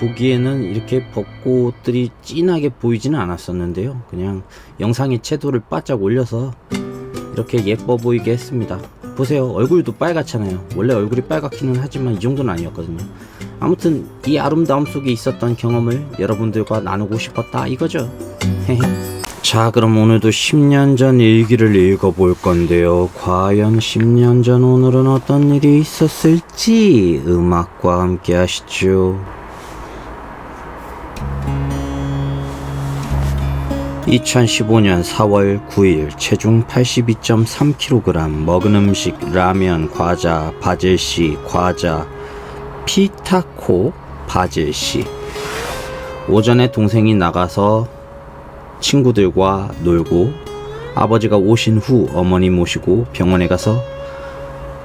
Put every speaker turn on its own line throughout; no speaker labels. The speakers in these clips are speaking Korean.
보기에는 이렇게 벚꽃들이 진하게 보이지는 않았었는데요. 그냥 영상의 채도를 바짝 올려서 이렇게 예뻐 보이게 했습니다. 보세요. 얼굴도 빨갛잖아요. 원래 얼굴이 빨갛기는 하지만 이 정도는 아니었거든요. 아무튼 이 아름다움 속에 있었던 경험을 여러분들과 나누고 싶었다 이거죠. 자, 그럼 오늘도 10년 전 일기를 읽어볼 건데요. 과연 10년 전 오늘은 어떤 일이 있었을지 음악과 함께 하시죠. 2015년 4월 9일 체중 82.3kg 먹은 음식 라면 과자 바질씨 과자 피타코 바질씨 오전에 동생이 나가서 친구들과 놀고 아버지가 오신 후 어머니 모시고 병원에 가서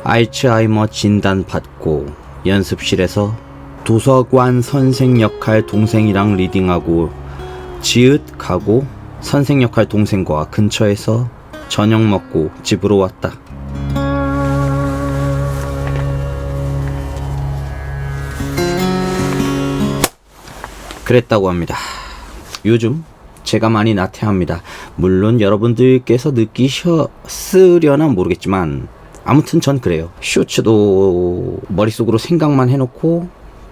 알츠하이머 진단 받고 연습실에서 도서관 선생 역할 동생이랑 리딩하고 지읒 가고 선생 역할 동생과 근처에서 저녁 먹고 집으로 왔다. 그랬다고 합니다. 요즘 제가 많이 나태합니다. 물론 여러분들께서 느끼셨으려나 모르겠지만 아무튼 전 그래요. 쇼츠도 머릿속으로 생각만 해놓고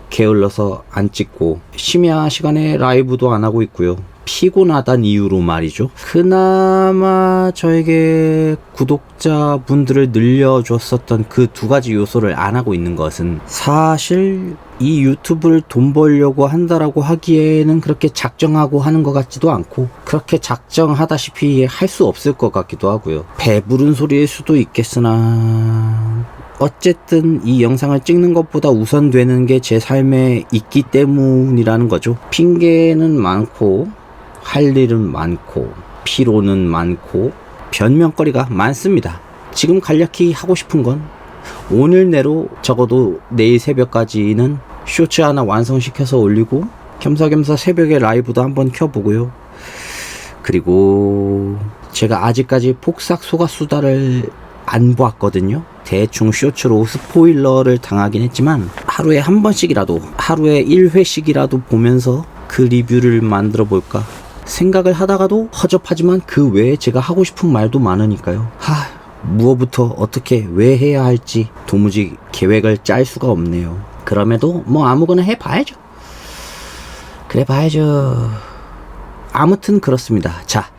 게을러서 안 찍고 심야 시간에 라이브도 안 하고 있고요. 피곤하단 이유로 말이죠. 그나마 저에게 구독자분들을 늘려줬었던 그 두 가지 요소를 안 하고 있는 것은 사실 이 유튜브를 돈 벌려고 한다라고 하기에는 그렇게 작정하고 하는 것 같지도 않고 그렇게 작정하다시피 할 수 없을 것 같기도 하고요. 배부른 소리일 수도 있겠으나 어쨌든 이 영상을 찍는 것보다 우선되는 게 제 삶에 있기 때문이라는 거죠. 핑계는 많고 할 일은 많고 피로는 많고 변명거리가 많습니다. 지금 간략히 하고 싶은 건 오늘 내로 적어도 내일 새벽까지는 쇼츠 하나 완성시켜서 올리고 겸사겸사 새벽에 라이브도 한번 켜보고요. 그리고 제가 아직까지 폭삭 소가수다를 안 보았거든요. 대충 쇼츠로 스포일러를 당하긴 했지만 하루에 한 번씩이라도 하루에 1회씩이라도 보면서 그 리뷰를 만들어 볼까 생각을 하다가도 허접하지만 그 외에 제가 하고 싶은 말도 많으니까요. 하, 무엇부터 어떻게 왜 해야 할지 도무지 계획을 짤 수가 없네요. 그럼에도 뭐 아무거나 해봐야죠. 그래 봐야죠. 아무튼 그렇습니다. 자,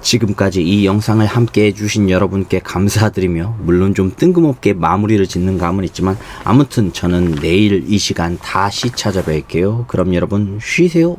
지금까지 이 영상을 함께 해주신 여러분께 감사드리며, 물론 좀 뜬금없게 마무리를 짓는 감은 있지만, 아무튼 저는 내일 이 시간 다시 찾아뵐게요. 그럼 여러분 쉬세요.